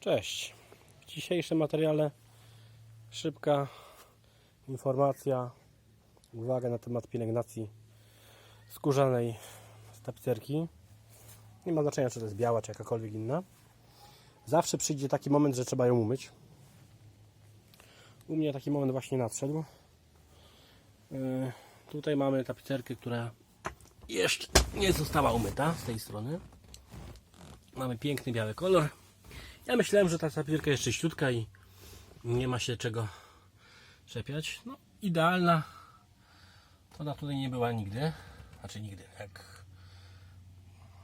Cześć. W dzisiejszym materiale szybka informacja, uwaga na temat pielęgnacji skórzanej z tapicerki. Nie ma znaczenia, czy to jest biała, czy jakakolwiek inna. Zawsze przyjdzie taki moment, że trzeba ją umyć. U mnie taki moment właśnie nadszedł. Yy, Tutaj mamy tapicerkę, która jeszcze nie została umyta z tej strony. Mamy piękny biały kolor. Ja myślałem, że ta tapicerka jest czyściutka i nie ma się czego czepiać. No, idealna. To ona tutaj nie była nigdy. Znaczy nigdy. Jak,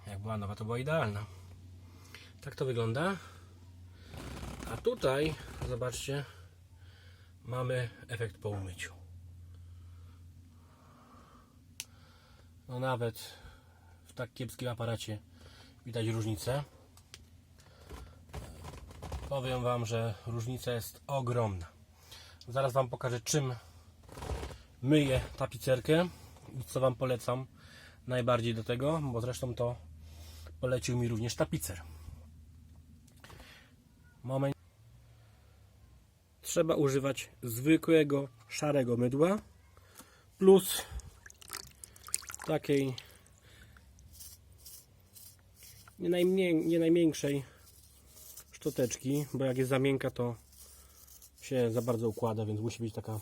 jak była nowa, to była idealna. Tak to wygląda. A tutaj, zobaczcie, mamy efekt po umyciu. No nawet w tak kiepskim aparacie widać różnicę. Powiem Wam, że różnica jest ogromna. Zaraz Wam pokażę czym myję tapicerkę i co Wam polecam najbardziej do tego, bo zresztą to polecił mi również tapicer. Moment. Trzeba używać zwykłego szarego mydła plus takiej nie, najmniej, nie najmniejszej szczoteczki, bo jak jest za miękka to się za bardzo układa, więc musi być taka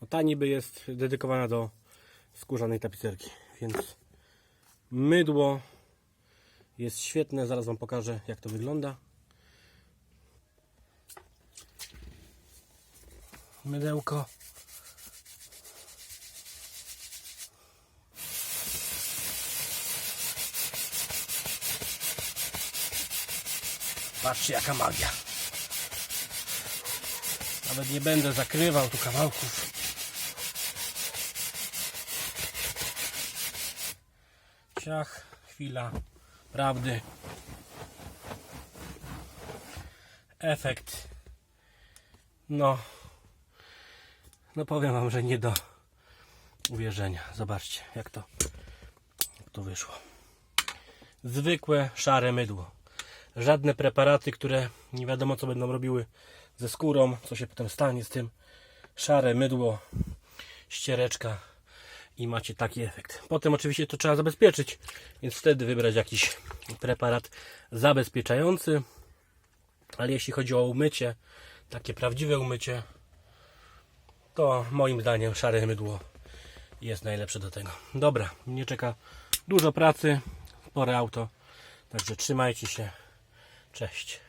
no ta niby jest dedykowana do skórzanej tapicerki, więc mydło jest świetne, zaraz Wam pokażę jak to wygląda. Mydełko Patrzcie jaka magia. Nawet nie będę zakrywał tu kawałków. Ciach, chwila prawdy. Efekt. No. No powiem wam, że nie do uwierzenia. Zobaczcie jak to, jak to wyszło. Zwykłe szare mydło żadne preparaty, które nie wiadomo co będą robiły ze skórą, co się potem stanie z tym. Szare mydło, ściereczka i macie taki efekt. Potem oczywiście to trzeba zabezpieczyć, więc wtedy wybrać jakiś preparat zabezpieczający. Ale jeśli chodzi o umycie, takie prawdziwe umycie, to moim zdaniem szare mydło jest najlepsze do tego. Dobra, mnie czeka dużo pracy, spore auto, także trzymajcie się. Cześć.